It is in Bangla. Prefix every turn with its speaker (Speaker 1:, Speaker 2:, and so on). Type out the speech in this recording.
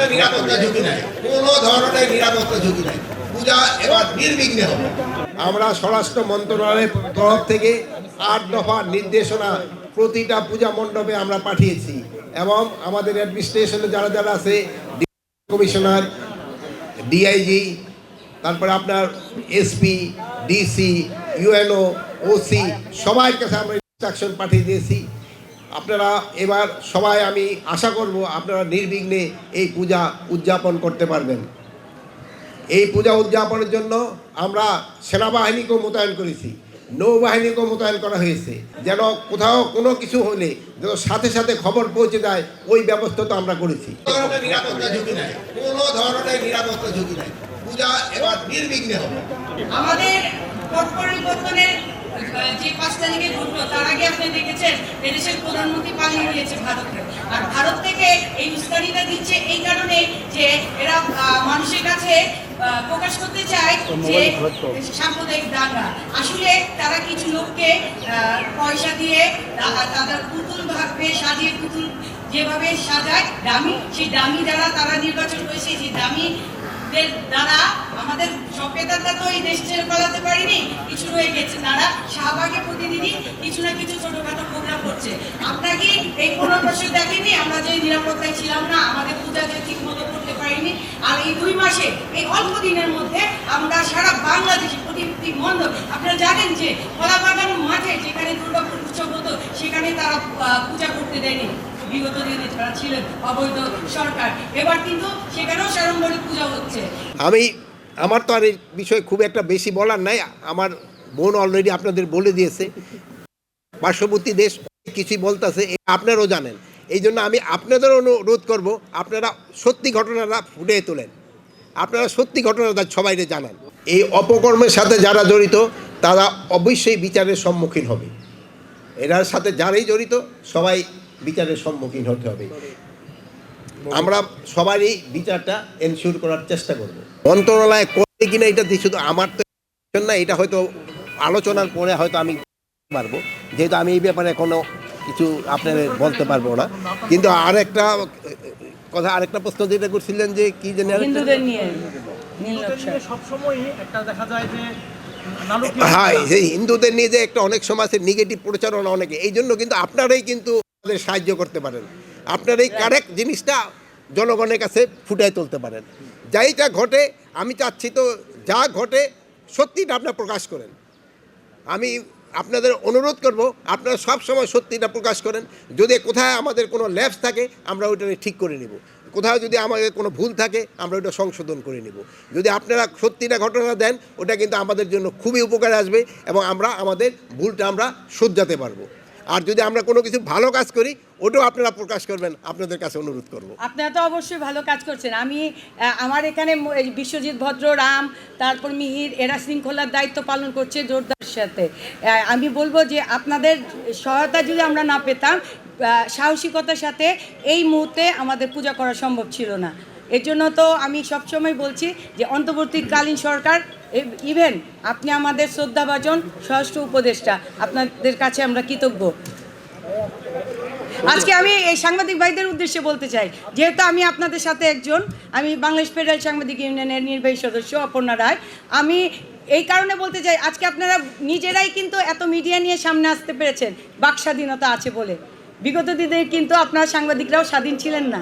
Speaker 1: ধরনের নিরাপত্তা ঝুঁকি নাই কোনো ধরনের নিরাপত্তা ঝুঁকি নাই পূজা এবার নির্বিঘ্নে হবে। আমরা স্বরাষ্ট্র মন্ত্রণালয়ের তরফ থেকে আট দফা নির্দেশনা প্রতিটা পূজা মণ্ডপে আমরা পাঠিয়েছি এবং আমাদের অ্যাডমিনিস্ট্রেশনে যারা যারা আছে কমিশনার, ডিআইজি, তারপরে আপনার এসপি, ডিসি, ইউএনও, ওসি সবার কাছে আমরা ইনস্ট্রাকশন পাঠিয়ে দিয়েছি। আপনারা এবার সবাই আমি আশা করব আপনারা নির্বিঘ্নে এই পূজা উদযাপন করতে পারবেন। এই পূজা উদযাপনের জন্য আমরা সেনাবাহিনীকেও মোতায়েন করেছি। নৌবাহিনীকেও মোতায়েন করা হয়েছে। যেন কোথাও কোনো কিছু হলে যেন সাথে সাথে খবর পৌঁছে যায় ওই ব্যবস্থা তো আমরা করেছি। নিরাপত্তা ঝুঁকি নাই। কোনো ধরনের নিরাপত্তা ঝুঁকি নাই। পূজা এবার নির্বিঘ্নে হবে।
Speaker 2: আমাদের পরিবর্তনের যে পাঁচ তারিখে ঘটলো তার আগে আপনি দেখেছেন এদেশের প্রধানমন্ত্রী পালিয়ে গিয়েছে ভারতে। আর ভারত থেকে এই উস্কানিটা দিচ্ছে এই কারণে যে এরা মানুষের কাছে প্রকাশ করতে চায় যে সাম্প্রদায়িক দাঙ্গা। আসলে তারা কিছু লোককে পয়সা দিয়ে তাদের পুতুল ভাবে সাজিয়ে পুতুল যেভাবে সাজায় দামি সেই দামি দ্বারা তারা নির্বাচন করেছে যে দামি দ্বারা আমাদের সভ্যতাটা তো এই দেশ ছেড়ে পালাতে পারিনি কিছু রয়ে গেছে তারা। শাহবাগে প্রতিদিনই কিছু না কিছু ছোটখাটো প্রোগ্রাম করছে আপনারা কি এই পনেরো বছর দেখেননি আমরা যে নিরাপত্তায় ছিলাম না, আমাদের পূজা যে ঠিক মতো করতে পারিনি, আর এই দুই মাসে, এই অল্প দিনের মধ্যে আমরা সারা বাংলাদেশে প্রতিটি মণ্ডপ, আপনারা জানেন যে কলাবাগান মাঠে যেখানে দুর্গাপুর উৎসব হতো, সেখানে তারা পূজা করতে দেয়নি। বিগত দিনে যারা ছিলেন, অবৈধ সরকার, এবার কিন্তু সেখানেও সাড়ম্বরিক পূজা হচ্ছে।
Speaker 1: আমি, আমার তো আর এই বিষয়ে খুব একটা বেশি বলার নাই। আমার বোন অলরেডি আপনাদের বলে দিয়েছে। পার্শ্ববর্তী দেশ কিছুই বলতেছে আপনারাও জানেন। এই জন্য আমি আপনাদের অনুরোধ করব, আপনারা সত্যি ঘটনাটা ফুটে তোলেন। আপনারা সত্যি ঘটনাটা সবাইকে জানান। এই অপকর্মের সাথে যারা জড়িত, তারা অবশ্যই বিচারের সম্মুখীন হবে। এরার সাথে যারাই জড়িত, সবাই বিচারের সম্মুখীন হতে হবে। আমরা সবারই বিচারটা এনশিওর করার চেষ্টা করব। মন্ত্রণালয় করে কিনা এটা শুধু আমার তো না, এটা হয়তো আলোচনার পরে হয়তো আমি পারব। যেহেতু আমি এই ব্যাপারে কোনো কিছু আপনাদের বলতে পারব না। কিন্তু আরেকটা কথা আরেকটা প্রশ্ন যেটা করছিলেন যে কি জানি আরেকটা-
Speaker 2: হিন্দুদের নিয়ে নীল নকশা।
Speaker 3: সবসময়ই একটা দেখা যায় যে
Speaker 1: হ্যাঁ এই হিন্দুদের নিয়ে যে একটা অনেক সমাজের নেগেটিভ প্রচারণা অনেকে। এই জন্য কিন্তু আপনারাই কিন্তু আমাদের সাহায্য করতে পারেন। আপনারা এই কারেক্ট জিনিসটা জনগণের কাছে ফুটায় তুলতে পারেন। যাইটা ঘটে আমি চাচ্ছি তো যা ঘটে সত্যিটা আপনারা প্রকাশ করেন। আমি আপনাদের অনুরোধ করব, আপনারা সব সময় সত্যিটা প্রকাশ করেন। যদি কোথায় আমাদের কোনো ল্যাবস থাকে, আমরা ওইটা ঠিক করে নেব। কোথাও যদি আমাদের কোনো ভুল থাকে, আমরা ওইটা সংশোধন করে নেব। যদি আপনারা সত্যিটা ঘটনা দেন, ওটা কিন্তু আমাদের জন্য খুবই উপকার আসবে এবং আমরা আমাদের ভুলটা আমরা শুধরাতে পারব। আর যদি আমরা কোনো কিছু ভালো কাজ করি, ওটাও আপনারা প্রকাশ করবেন, আপনাদের কাছে অনুরোধ করব।
Speaker 4: আপনারা তো অবশ্যই ভালো কাজ করছেন। আমি আমার এখানে বিশ্বজিৎ ভদ্র রাম, তারপর মিহির, এরা শৃঙ্খলার দায়িত্ব পালন করছে, জোরদার সাথে আমি বলব যে আপনাদের সহায়তা যদি আমরা না পেতাম সাহসিকতার সাথে এই মুহূর্তে আমাদের পূজা করা সম্ভব ছিল না। এর জন্য তো আমি সবসময় বলছি যে অন্তর্বর্তীকালীন সরকার ইভেন আপনি আমাদের শ্রদ্ধাভাজন স্বরাষ্ট্র উপদেষ্টা, আপনাদের কাছে আমরা কৃতজ্ঞ। আজকে আমি এই সাংবাদিক ভাইদের উদ্দেশ্যে বলতে চাই, যেহেতু আমি আপনাদের সাথে একজন, আমি বাংলাদেশ ফেডারেল সাংবাদিক ইউনিয়নের নির্বাহী সদস্য অপর্ণা রায়, আমি এই কারণে বলতে চাই, আজকে আপনারা নিজেরাই কিন্তু এত মিডিয়া নিয়ে সামনে আসতে পেরেছেন। বাক স্বাধীনতা আছে বলে। বিগত দিনে কিন্তু আপনারা সাংবাদিকরাও স্বাধীন ছিলেন না।